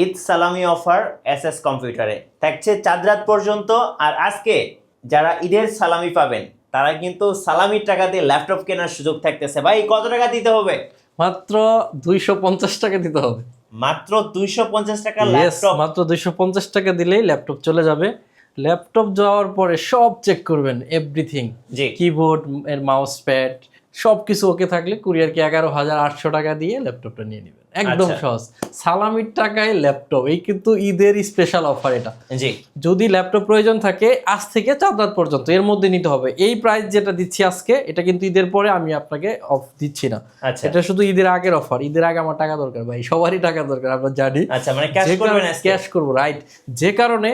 ঈদ সালামি offer S S কম্পিউটারে। থাকছে চাঁদ রাত পর্যন্ত আর আজকে যারা ঈদের সালামি পাবেন তারা কিন্তু সালামির টাকা দিয়ে ল্যাপটপ কেনার সুযোগ থাকতেছে। ভাই কত টাকা দিতে হবে? মাত্র দুইশো পঞ্চাশ টাকা দিতে হবে। মাত্র দুইশো পঞ্চাশ টাকা ল্যাপটপ। মাত্র দুইশো পঞ্চাশ টাকা দিলেই ল্যাপটপ চলে যাবে। ল্যাপটপ যাওয়ার পরে সব চেক করবেন এভরিথিং জি। কিবোর্ড এর মাউস প্যাড সব কিছু ওকে থাকলে কুরিয়ারকে এগারো হাজার আটশো টাকা দিয়ে ল্যাপটপটা নিয়ে নেবেন। একদম আচ্ছা। সহজ। সালামির টাকায় ল্যাপটপ এই কিন্তু ঈদের স্পেশাল অফার এটা। জি। যদি ল্যাপটপ প্রয়োজন থাকে আজ থেকে চার রাত পর্যন্ত এর মধ্যে নিতে হবে। এই প্রাইস যেটা দিচ্ছি আজকে এটা কিন্তু ঈদের পরে আমি আপনাকে অফ দিচ্ছি না। আচ্ছা। এটা শুধু ঈদের আগের অফার ঈদের আগে আমার টাকা দরকার ভাই। সবারই টাকা দরকার আমরা জানি। আচ্ছা মানে ক্যাশ করবেন ক্যাশ করব রাইট যে কারণে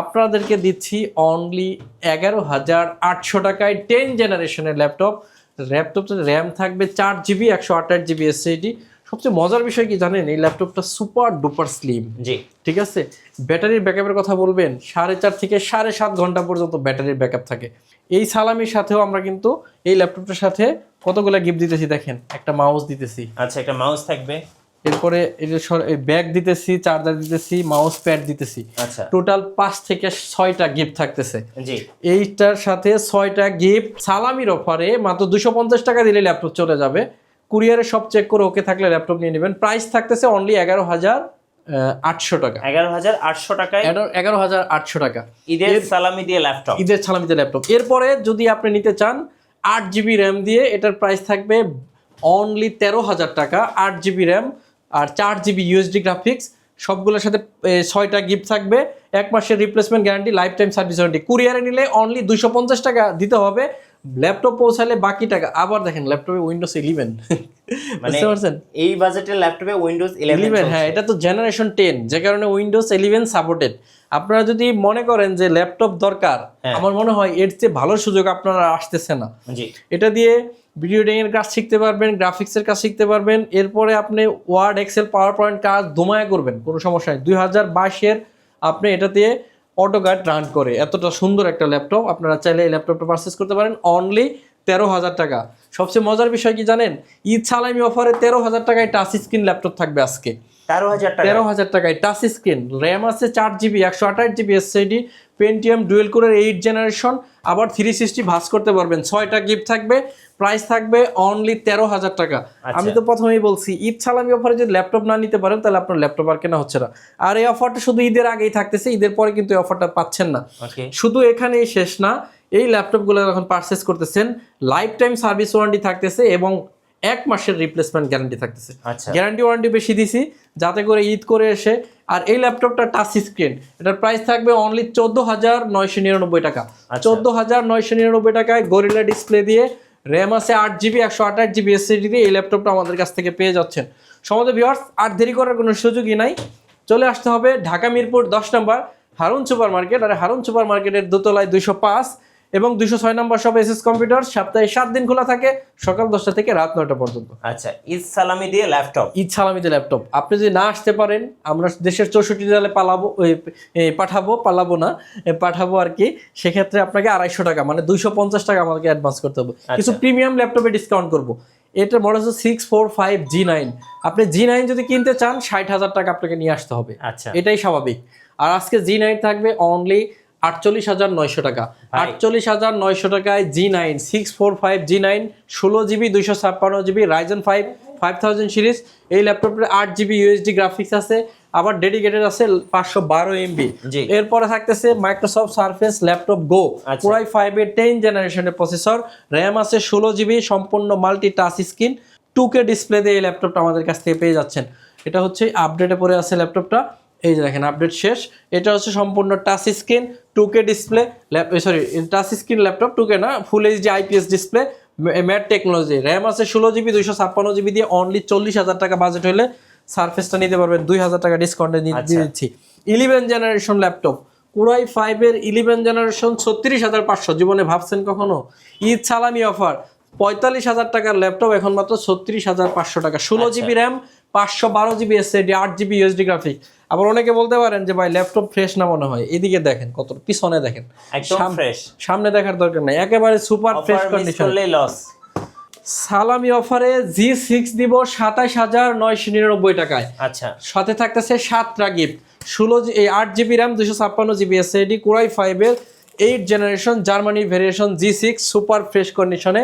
আপনাদেরকে দিচ্ছি অনলি এগারো হাজার আটশো টাকায় টেন জেনারেশনের ল্যাপটপ ল্যাপটপটা র্যাম থাকবে চার জিবি একশো আঠাশ জিবি এসএসডি সবচেয়ে মজার বিষয় কি জানেন? এই ল্যাপটপটা সুপার ডুপার স্লিম জি। ঠিক আছে? ব্যাটারির ব্যাকআপের কথা বলবেন সাড়ে চার থেকে সাড়ে সাত ঘণ্টা পর্যন্ত ব্যাটারির ব্যাকআপ থাকে। এই সালামির সাথেও আমরা কিন্তু এই ল্যাপটপটার সাথে কতগুলো গিফট দিতেছি দেখেন একটা মাউস দিতেছি। আচ্ছা একটা মাউস থাকবে। এরপরে ব্যাগ দিতেছি চার্জার দিতেছি মাউস প্যাড দিতেছি। আচ্ছা। টোটাল পাঁচ থেকে ছয়টা গিফট থাকতেছে। জি। এইটার সাথে ছয়টা গিফট সালামির অফারে মাত্র দুশো পঞ্চাশ টাকা দিলে ল্যাপটপ চলে যাবে। কুরিয়ারে সব চেক করে ওকে থাকলে ল্যাপটপ নিয়ে নেবেন। প্রাইস থাকতেছে অনলি এগারো হাজার আটশো টাকা। এগারো হাজার আটশো টাকায় এগারো হাজার আটশো টাকা। ঈদের সালামি দিয়ে ল্যাপটপ ঈদের ল্যাপটপ এরপরে যদি আপনি নিতে চান আট জিবি র্যাম দিয়ে এটার প্রাইস থাকবে অনলি তেরো হাজার টাকা। আট জিবি র্যাম আর চার জিবি ইউএসডি গ্রাফিক্স সবগুলোর সাথে ছয়টা গিফট থাকবে। এক মাসের replacement guarantee life time service warranty কুরিয়ারে নিলে অনলি দুইশো পঞ্চাশ টাকা দিতে হবে। ল্যাপটপ পৌঁছালে বাকি টাকা। আবার দেখেন ল্যাপটপে উইন্ডোজ ইলেভেন বুঝতে পারছেন? এই বাজেটের ল্যাপটপে উইন্ডোজ ইলেভেন ইলেভেন হ্যাঁ এটা তো জেনারেশন টেন যে কারণে উইন্ডোজ ইলেভেন সাপোর্টেড আপনারা যদি মনে করেন যে ল্যাপটপ দরকার হ্যাঁ। আমার মনে হয় এর চেয়ে ভালো সুযোগ আপনারা আসতেছে না। এটা দিয়ে ভিডিও এর কাজ শিখতে পারবেন গ্রাফিক্সের কাজ শিখতে পারবেন। এরপরে আপনি ওয়ার্ড এক্সেল পাওয়ার পয়েন্ট কাজ দোমায় করবেন কোনো সমস্যা নেই। দুই হাজার বাইশের আপনি এটা দিয়ে অটোকার্ড রান করে। এতটা সুন্দর একটা ল্যাপটপ আপনারা চাইলে এই ল্যাপটপটা পারচেস করতে পারেন। অনলি তেরো হাজার টাকা। সবচেয়ে মজার বিষয় কি জানেন? ঈদ সালামি অফারে তেরো হাজার টাকায় টাচ স্ক্রিন ল্যাপটপ থাকবে আজকে। তেরো হাজার টাকায় টাচ স্ক্রিন র্যাম আছে চার জিবি একশো আঠাশ জিবি এসএডি পেন্টিএম ডুয়েল কোরের এইট জেনারেশন আবার থ্রি সিক্সটি ভাস করতে পারবেন। ছয়টা গিফট থাকবে প্রাইস থাকবে অনলি তেরো হাজার টাকা। আচ্ছা। আমি তো প্রথমেই বলছি ঈদ সালামি অফারে যদি ল্যাপটপ না নিতে পারেন তাহলে আপনার ল্যাপটপ আর কেনা হচ্ছে না। আর এই অফারটা শুধু ঈদের আগেই থাকতেছে ঈদের পরে কিন্তু এই অফারটা পাচ্ছেন না। শুধু এখানেই শেষ না এই ল্যাপটপগুলো যখন পারচেস করতেছেন লাইফ টাইম সার্ভিস ওয়ারেন্টি থাকতেছে এবং এক মাসের রিপ্লেসমেন্ট গ্যারান্টি থাকতেছে। আচ্ছা। গ্যারান্টি ওয়ারেন্টি বেশি দিছি যাতে করে ঈদ করে এসে আর এই ল্যাপটপটা টাচ স্ক্রিন এটার প্রাইস থাকবে অনলি চোদ্দ হাজার নয়শো নিরানব্বই টাকা। চোদ্দ হাজার নয়শো নিরানব্বই টাকায় গরিলা ডিসপ্লে দিয়ে র্যাম আছে আট জিবি একশো আঠাশ জিবি এসএসডি দিয়ে এই ল্যাপটপটা আমাদের কাছ থেকে পেয়ে যাচ্ছেন। সমাজ ভিউয়ার্স আর দেরি করার কোনো সুযোগই নাই। চলে আসতে হবে ঢাকা মিরপুর দশ নম্বর হারুন সুপার মার্কেট আর হারুন সুপার মার্কেটের দোতলায় দুইশো পাঁচ। এবং দুইশো ছয় নম্বর সব এস এস কম্পিউটার সপ্তাহে সাত দিন খোলা থাকে সকাল দশটা থেকে রাত নয়টা পর্যন্ত। আচ্ছা ঈদ সালামি দিয়ে ল্যাপটপ ঈদ সালামি দিয়ে ল্যাপটপ আপনি যদি না আসতে পারেন আমরা দেশের চৌষট্টি জেলায় পালাবো পাঠাবো পালাবো না পাঠাবো আর কি। সেক্ষেত্রে আপনাকে আড়াইশো টাকা মানে দুইশো পঞ্চাশ টাকা আমাকে অ্যাডভান্স করতে হবে। কিছু প্রিমিয়াম ল্যাপটপে ডিসকাউন্ট করব। এটার মডেল হচ্ছে six four five G nine আপনি জি নাইন যদি কিনতে চান ষাট হাজার টাকা আপনাকে নিয়ে আসতে হবে। আচ্ছা। এটাই স্বাভাবিক। আর আজকে জি নাইন থাকবে অনলি আটচল্লিশ হাজার নয়শো টাকা। আটচল্লিশ হাজার নয়শো টাকায় G nine six four five G nine ষোলো জিবি দুইশো ছাপ্পান্ন GB Ryzen five five thousand series এই ল্যাপটপের আট জিবি ইউএসডি গ্রাফিক্স আছে আবার ডেডিকেটেড আছে পাঁচশো বারো এমবি। এরপরে থাকতেছে মাইক্রোসফট সার্ফেস ল্যাপটপ গো। পুরাই ফাইভের টেন জেনারেশনের প্রসেসর র্যাম আছে ষোলো জিবি সম্পূর্ণ multi touch screen two K display দিয়ে এই ল্যাপটপটা আমাদের কাছ থেকে পেয়ে যাচ্ছেন। এটা হচ্ছে আপডেটে পড়ে আছে ল্যাপটপটা। এই যে দেখেন আপডেট শেষ। এটা হচ্ছে সম্পূর্ণ touch screen two K display sorry touch screen laptop two K না full HD IPS display matte technology RAM আছে ষোলো জিবি দুইশো ছাপ্পান্ন জিবি দিয়ে অনলি চল্লিশ হাজার টাকা বাজেট হলে সার্ফেসটা নিতে পারবেন দুই হাজার টাকা ডিসকাউন্টে দিয়ে আচ্ছা। দিচ্ছি। ইলেভেন জেনারেশন ল্যাপটপ কুরাই ফাইভের ইলেভেন জেনারেশন ছত্রিশ হাজার পাঁচশো জীবনে ভাবছেন কখনো? ঈদ সালামি অফার পঁয়তাল্লিশ হাজার টাকার ল্যাপটপ এখন মাত্র ছত্রিশ হাজার পাঁচশো টাকা ষোলো আচ্ছা। জিবি র্যাম পাঁচশো বারো জিবি এসএডি আট জিবি ইউএসডি গ্রাফিক আবার অনেকে বলতে পারেন যে ভাই ল্যাপটপ ফ্রেশ না মনে হয়। এদিকে দেখেন কত পিছনে দেখেন। একদম ফ্রেশ সামনে দেখার দরকার নাই। একেবারে সুপার ফ্রেশ কন্ডিশন লস সালামি অফারে জি সিক্স দিব সাতাশ হাজার নয়শো নিরানব্বই টাকায়। আচ্ছা। সাথে থাকতেছে সাতটা গিফট ষোলো এই আট জিবি র্যাম দুশো ছাপ্পান্ন জিবি এসএডি কোরাই ফাইভের eight generation Germany variation G six super fresh কন্ডিশনে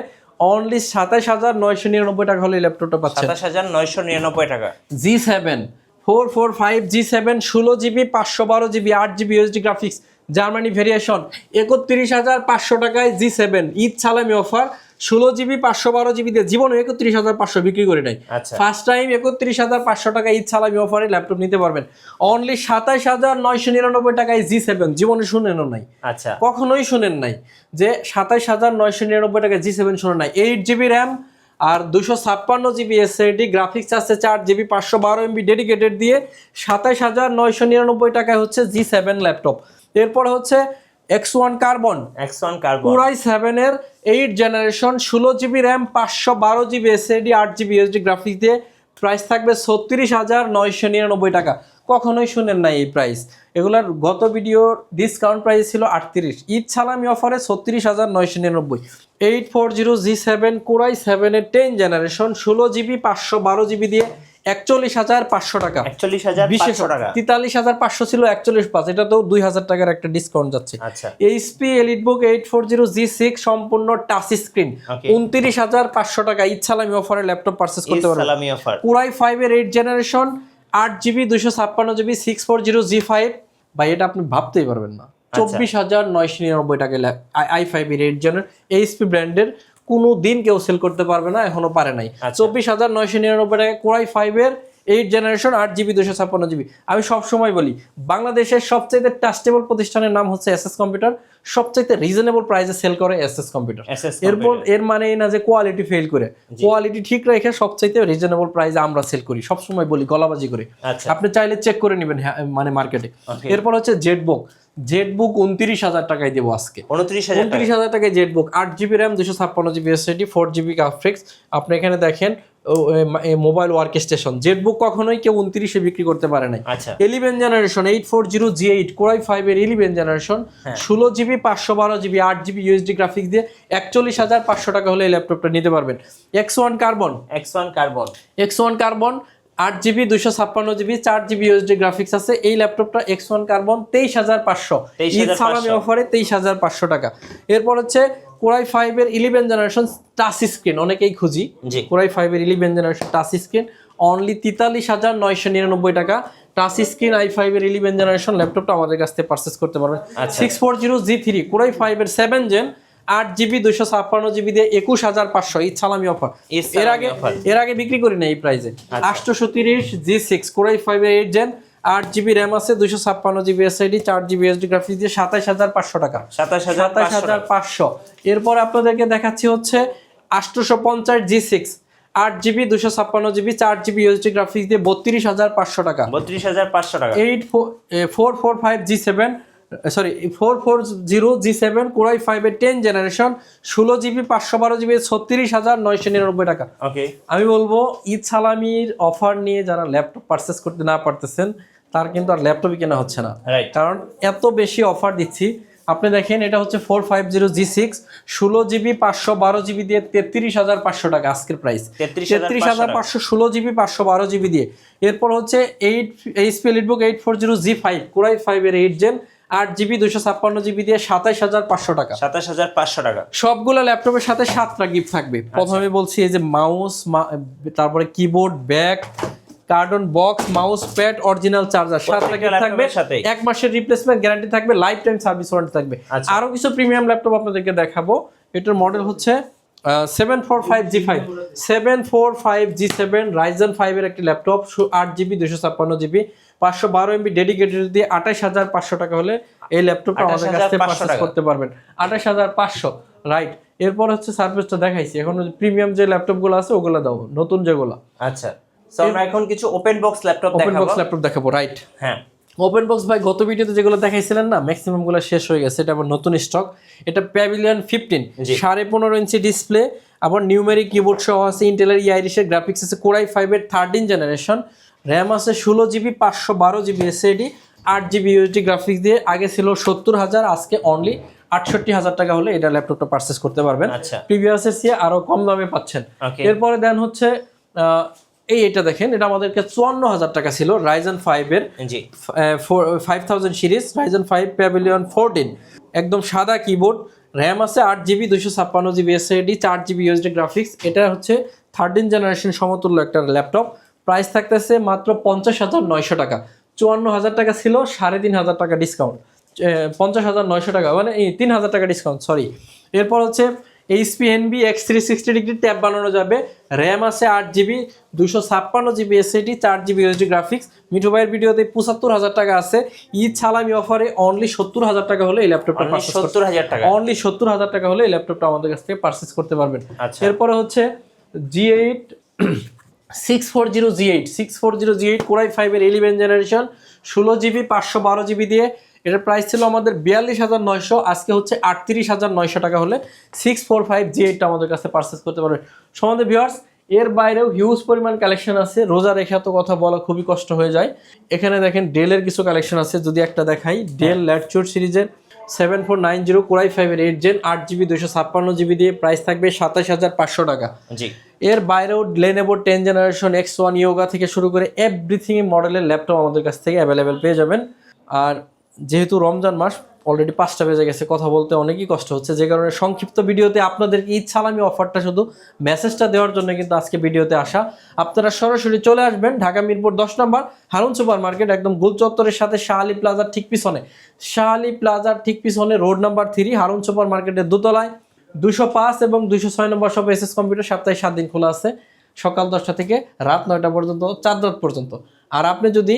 অনলি সাতাশ হাজার নয়শো নিরানব্বই টাকা হলে ল্যাপটপটা পাচ্ছেন। সাতাশ হাজার নয়শো নিরানব্বই টাকা। G seven four four five G seven ষোলো জিবি পাঁচশো বারো জিবি আট GB UHD graphics Germany variation একত্রিশ হাজার পাঁচশো টাকায় জি সেভেন ঈদ সালামি অফার ষোলো জিবি পাঁচশো বারো জিবি দিয়ে জীবনে একত্রিশ হাজার পাঁচশো বিক্রি করে নেয়। ফার্স্ট টাইম একত্রিশ হাজার পাঁচশো টাকা ঈদ সালামি অফারে ল্যাপটপ নিতে পারবেন। অনলি সাতাশ হাজার নয়শো নিরানব্বই টাকায় জি সেভেন জীবনে শুনেনও নাই। আচ্ছা। কখনোই শুনেন নাই যে সাতাইশ হাজার নয়শো নিরানব্বই টাকায় জি সেভেন শুনেন নাই। এইট জিবি র্যাম আর দুশো ছাপ্পান্ন জিবি এসএডি গ্রাফিক্স আছে চার জিবি পাঁচশো বারো এমবি ডেডিকেটেড দিয়ে সাতাইশ হাজার নয়শো নিরানব্বই টাকায় হচ্ছে জি সেভেন ল্যাপটপ এরপর হচ্ছে X one carbon X one carbon পুরাই সেভেনের এইট জেনারেশন ষোলো জিবি র্যাম পাঁচশো বারো জিবি এসএডি আট জিবি এসডি গ্রাফিক্স দিয়ে প্রাইস থাকবে ছত্রিশ হাজার নয়শো নিরানব্বই টাকা। কখনোই শুনেন না এই প্রাইস এগুলার গত ভিডিওর ডিসকাউন্ট প্রাইস ছিল আটত্রিশ। ঈদ সালামি অফারে ছত্রিশ হাজার নয়শো নিরানব্বই। Eight four zero G seven core i সেভেনের টেন জেনারেশন ষোলো জিবি পাঁচশো বারো জিবি দিয়ে একচল্লিশ হাজার পাঁচশো টাকা। একচল্লিশ হাজার বিশেষ পাঁচশো টাকা। তেতাল্লিশ হাজার পাঁচশো ছিল একচল্লিশ পাঁচ এটা তো দুই হাজার টাকার একটা ডিসকাউন্ট যাচ্ছে। HP EliteBook eight four zero G six সম্পূর্ণ টাচ স্ক্রিন উনত্রিশ হাজার পাঁচশো টাকা। ইচ্ছালামি অফারে ল্যাপটপ পারচেস করতে পারবেন অফার পুরাই ফাইভের এইট জেনারেশন আট জিবি দুশো ছাপ্পান্ন GB six four zero G five বা এটা আপনি ভাবতেই পারবেন না আচ্ছা। চব্বিশ হাজার নয়শো নিরানব্বই টাকা আই ফাইভ এর এইট জেনার এইচপি ব্র্যান্ডের কোনো দিন কেউ সেল করতে পারবে না এখনও পারে নাই আচ্ছা। চব্বিশ হাজার নয়শো নিরানব্বই টাকা কোরাই ফাইভের এইট জেনারেশন আট জিবি দুশো ছাপ্পান্ন জিবি। আমি সবসময় বলি বাংলাদেশের সবচেয়ে ট্রাস্টেবল প্রতিষ্ঠানের নাম হচ্ছে এস এস কম্পিউটার সবচাইতে রিজনেবল প্রাইসে সেল করে এস এস কম্পিউটার। এরপর এর মানে এই না যে কোয়ালিটি ফেল করে। কোয়ালিটি ঠিক রেখে সবচাইতে রিজনেবল প্রাইসে আমরা সেল করি সবসময় বলি গলাবাজি করে। আচ্ছা। আপনি চাইলে চেক করে নেবেন হ্যাঁ, মানে মার্কেটে এরপর হচ্ছে জেটবুক জেটবুক উনত্রিশ হাজার টাকায় দেবো আজকে। উনত্রিশ হাজার টাকা। উনত্রিশ হাজার টাকায় জেটবুক আট জিবি র্যাম দুশো ছাপ্পান্ন GB SSD four GB graphics আপনি এখানে দেখেন মোবাইল ওয়ার্ক স্টেশন জেটবুক কখনোই কেউ উনত্রিশে বিক্রি করতে পারে নাই। Eleven generation eight four zero G eight core i five এর ইলেভেন জেনারেশন হ্যাঁ। ষোলো জিবি পাঁচশো বারো জিবি আট জিবি ইউএসডি গ্রাফিক্স দিয়ে একচল্লিশ হাজার পাঁচশো টাকা হলে এই ল্যাপটপটা নিতে পারবেন। X one carbon X one carbon X one carbon আট জিবি দুশো ছাপ্পান্ন জিবি চার জিবি ইউএসডি গ্রাফিক্স আছে। এই ল্যাপটপটা এক্স ওয়ান কার্বন তেইশ হাজার পাঁচশো। 23,500 ঈদ সালামি অফারে তেইশ হাজার পাঁচশো টাকা। এরপর হচ্ছে কোরাই ফাইভের ইলেভেন জেনারেশন টাচ স্ক্রিন অনেকেই খুঁজি। কোরাই ফাইভের eleven generation touch screen only তেতাল্লিশ হাজার নয়শো নিরানব্বই টাকা। টাচ স্ক্রিন আই ফাইভের ইলেভেন জেনারেশন ল্যাপটপটা আমাদের কাছ থেকে পারচেস করতে পারবেন। Six four zero G three core i ফাইভের সেভেন জেন আট জিবি দুশো ছাপ্পান্ন জিবি দিয়ে একুশ হাজার পাঁচশো। সালামি অফার এর আগে এর আগে বিক্রি করি না এই প্রাইসে আচ্ছা। আটশোশো তিরিশ জি সিক্স কোরাই ফাইভের এইট জেন আট জিবি র্যাম আছে দুশো ছাপ্পান্ন জিবি এসআইডি চার জিবি এসডি গ্রাফিক্স দিয়ে সাতাশ হাজার পাঁচশো টাকা। সাতাশ হাজার সাতাশ হাজার পাঁচশো। এরপর আপনাদেরকে দেখাচ্ছি হচ্ছে আটশোশো পঞ্চাশ জি সিক্স আট জিবি দুশো ছাপ্পান্ন জিবি চার জিবি ইউএসডি গ্রাফিক্স দিয়ে বত্রিশ হাজার পাঁচশো টাকা। বত্রিশ হাজার পাঁচশো টাকা। Eight four four five G seven sorry four four zero G seven core i ফাইভের টেন জেনারেশন ষোলো জিবি পাঁচশো বারো জিবি ছত্রিশ হাজার নয়শো নিরানব্বই টাকা। ওকে আমি বলব ঈদ সালামির অফার নিয়ে যারা ল্যাপটপ পারচেস করতে না পারতেছেন তার কিন্তু আর ল্যাপটপই কেনা হচ্ছে না। কারণ এত বেশি অফার দিচ্ছি। আপনি দেখেন এটা হচ্ছে four five zero G six ষোলো জিবি পাঁচশো বারো জিবি দিয়ে তেত্রিশ হাজার পাঁচশো টাকা আজকের প্রাইস তেত্রিশ হাজার পাঁচশো ষোলো জিবি পাঁচশো বারো জিবি দিয়ে। এরপর হচ্ছে eight HP EliteBook eight four zero G five core i ফাইভের এইট জেন আট জিবি দুশো ছাপ্পান্ন জিবি দিয়ে সাতাইশ হাজার পাঁচশো টাকা। সাতাশ হাজার পাঁচশো টাকা। সবগুলো ল্যাপটপের সাথে সাতটা গিফট থাকবে। প্রথমে বলছি এই যে মাউস তারপরে keyboard bag carton box mouse pad original charger সাতটা গিফট থাকবে। এক মাসের রিপ্লেসমেন্ট গ্যারান্টি থাকবে লাইফ টাইম সার্ভিস ওয়ারেন্টি থাকবে। আচ্ছা। আরও কিছু প্রিমিয়াম ল্যাপটপ আপনাদেরকে দেখাবো। এটার মডেল হচ্ছে seven four five G five seven four five G seven Ryzen ফাইভের একটি ল্যাপটপ আট জিবি দুশো ছাপ্পান্ন জিবি পাঁচশো বারো এমবি ডেডিকেটেড দিয়ে আঠাশ হাজার পাঁচশো টাকা হলে এই ল্যাপটপটা আমাদের কাছ থেকে পারচেস করতে পারবেন। আঠাশ হাজার পাঁচশো রাইট এরপর হচ্ছে সার্ভিসটা দেখাইছি। এখন প্রিমিয়াম যে ল্যাপটপগুলো আছে ওগুলো দাও নতুন যেগুলো। আচ্ছা। আমরা এখন কিছু open box laptop open box laptop দেখাবো রাইট হ্যাঁ। ওপেন বক্স ভাই গত ভিডিওতে যেগুলো দেখাইছিলেন না ম্যাক্সিমামগুলো শেষ হয়ে গেছে এটা আবার নতুন স্টক এটা প্যাভিলিয়ন ফিফটিন সাড়ে পনেরো ইঞ্চি ডিসপ্লে আবার নিউমেরিক কিবোর্ড সহ আছে ইন্টেলের ইয়ারিসের গ্রাফিক্স আছে কোরাই ফাইভের থার্টিন জেনারেশন র্যাম আছে ষোলো জিবি পাঁচশো বারো জিবি এসএডি আট জিবি ইউএসডি গ্রাফিক্স দিয়ে আগে ছিল সত্তর হাজার আজকে অনলি আটষট্টি হাজার টাকা হলে এটা ল্যাপটপটা পারচেস করতে পারবেন। আচ্ছা। প্রিভিয়াসের চেয়ে আরও কম দামে পাচ্ছেন। এরপরে দেন হচ্ছে এই এটা দেখেন এটা আমাদেরকে চুয়ান্ন হাজার টাকা ছিল রাইজেন ফাইভের G. Five thousand series Ryzen five Pavilion fourteen একদম সাদা কিবোর্ড র্যাম আছে আট জিবি দুশো ছাপ্পান্ন জিবি এসএডি চার জিবি ইউএসডি গ্রাফিক্স এটা হচ্ছে থার্টিন জেনারেশন সমতুল্য একটা ল্যাপটপ প্রাইস থাকতেছে মাত্র পঞ্চাশ হাজার নয়শো টাকা। চুয়ান্ন হাজার টাকা ছিল সাড়ে তিন হাজার টাকা ডিসকাউন্ট পঞ্চাশ হাজার নয়শো টাকা মানে এই তিন হাজার টাকা ডিসকাউন্ট সরি এরপর হচ্ছে HP NB X three sixty degree tab বানানো যাবে। র্যাম আছে আট জিবি দুশো ছাপ্পান্ন জিবি এসএডি চার জিবি ইউএসডি গ্রাফিক্স মিঠু ভাইয়ের ভিডিওতে পঁচাত্তর হাজার টাকা আছে। ঈদ ছালামি অফারে অনলি সত্তর হাজার টাকা হলে এই ল্যাপটপটা সত্তর হাজার টাকা। অনলি সত্তর হাজার টাকা হলে এই ল্যাপটপটা আমাদের কাছ থেকে পারচেস করতে পারবেন। আচ্ছা। এরপরে হচ্ছে G eight six four zero G eight six four zero G eight core i ফাইভের ইলেভেন জেনারেশন ষোলো জিবি পাঁচশো বারো জিবি দিয়ে এটার প্রাইস ছিল আমাদের বিয়াল্লিশ হাজার নয়শো আজকে হচ্ছে আটত্রিশ হাজার নয়শো টাকা হলে সিক্স ফোর ফাইভ জি এইটটা আমাদের কাছে পারচেস করতে পারবে। সমাধে ভিউয়ার্স এর বাইরেও হিউজ পরিমাণ কালেকশন আছে। রোজা রেখে তো কথা বলা খুবই কষ্ট হয়ে যায়। এখানে দেখেন ডেলের কিছু কালেকশন আছে যদি একটা দেখাই। ডেল ল্যাটচুর সিরিজের seven four nine zero core i ফাইভের এইট জেন আট জিবি দুশো ছাপ্পান্ন জিবি দিয়ে প্রাইস থাকবে সাতাশ হাজার পাঁচশো টাকা। জি। এর বাইরেও Lenovo ten generation X one Yoga থেকে শুরু করে এভরিথিং মডেলের ল্যাপটপ আমাদের কাছ থেকে অ্যাভেলেবেল পেয়ে যাবেন। আর যেহেতু রমজান মাস অলরেডি পাঁচটা বেজে গেছে, কথা বলতে অনেকই কষ্ট হচ্ছে। যে কারণে সংক্ষিপ্ত ভিডিওতে আপনাদেরকে ঈদ সালামি অফারটা শুধু মেসেজটা দেওয়ার জন্য কিন্তু আজকে ভিডিওতে আসা। আপনারা সরাসরি চলে আসবেন ঢাকা মিরপুর দশ নম্বর, হারুন সুপার মার্কেট একদম গোল চত্বরের সাথে শাহালি প্লাজার ঠিক পিছনে। শাহালি প্লাজার ঠিক পিছনে road number three Harun super মার্কেটের দোতলায়। দুশো পাঁচ এবং দুশো ছয় নম্বর সব এস এস কম্পিউটার সপ্তাহে সাত দিন খোলা আছে। সকাল দশটা থেকে রাত নয়টা পর্যন্ত চার পর্যন্ত। আর আপনি যদি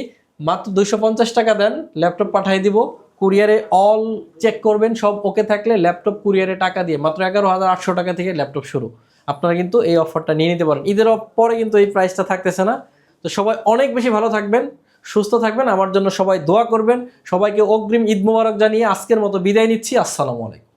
মাত্র দুশো টাকা দেন, ল্যাপটপ পাঠিয়ে দিব। কুরিয়ারে অল চেক করবেন, সব ওকে থাকলে ল্যাপটপ কুরিয়ারে টাকা দিয়ে, মাত্র এগারো হাজার আটশো টাকা থেকে ল্যাপটপ শুরু। আপনারা কিন্তু এই অফারটা নিয়ে নিতে পারেন। ঈদের পরে কিন্তু এই প্রাইসটা থাকতেছে না। তো সবাই অনেক বেশি ভালো থাকবেন, সুস্থ থাকবেন, আমার জন্য সবাই দোয়া করবেন। সবাইকে অগ্রিম ঈদ মোবারক জানিয়ে আজকের মতো বিদায় নিচ্ছি। আসসালামু আলাইকুম।